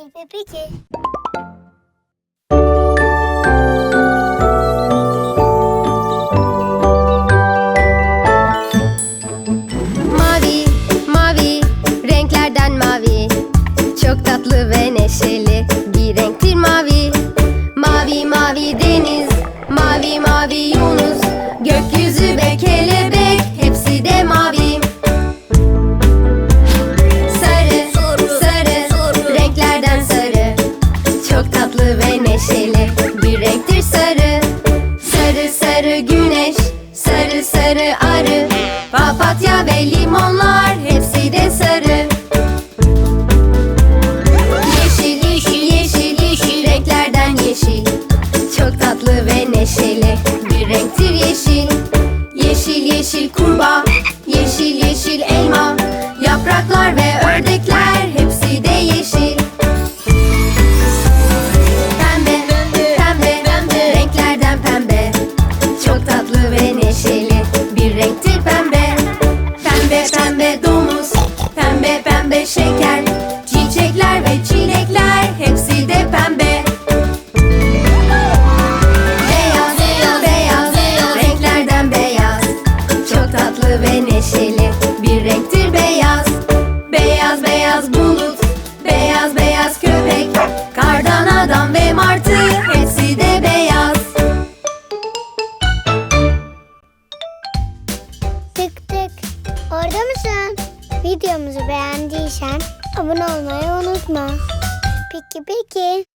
Peki peki. Mavi, mavi, renklerden mavi Çok tatlı ve neşeli ve neşeli. Bir renktir sarı. Sarı sarı güneş, sarı sarı arı. Papatya ve limonlar hepsi de sarı. Yeşil yeşil yeşil yeşil renklerden yeşil. Çok tatlı ve neşeli. Bir renktir yeşil. Yeşil yeşil kurbağa, yeşil yeşil elma tatlı ve neşeli. Bir renktir pembe. Pembe, pembe domuz, pembe, pembe şeker. Çiçekler ve çilekler hepsi de pembe. Beyaz, beyaz, beyaz, beyaz, renklerden beyaz. Çok tatlı ve neşeli. Bir renktir beyaz. Beyaz beyaz bulut, beyaz beyaz köpek Tık tık. Orada mısın? Videomuzu beğendiysen abone olmayı unutma. Peki peki.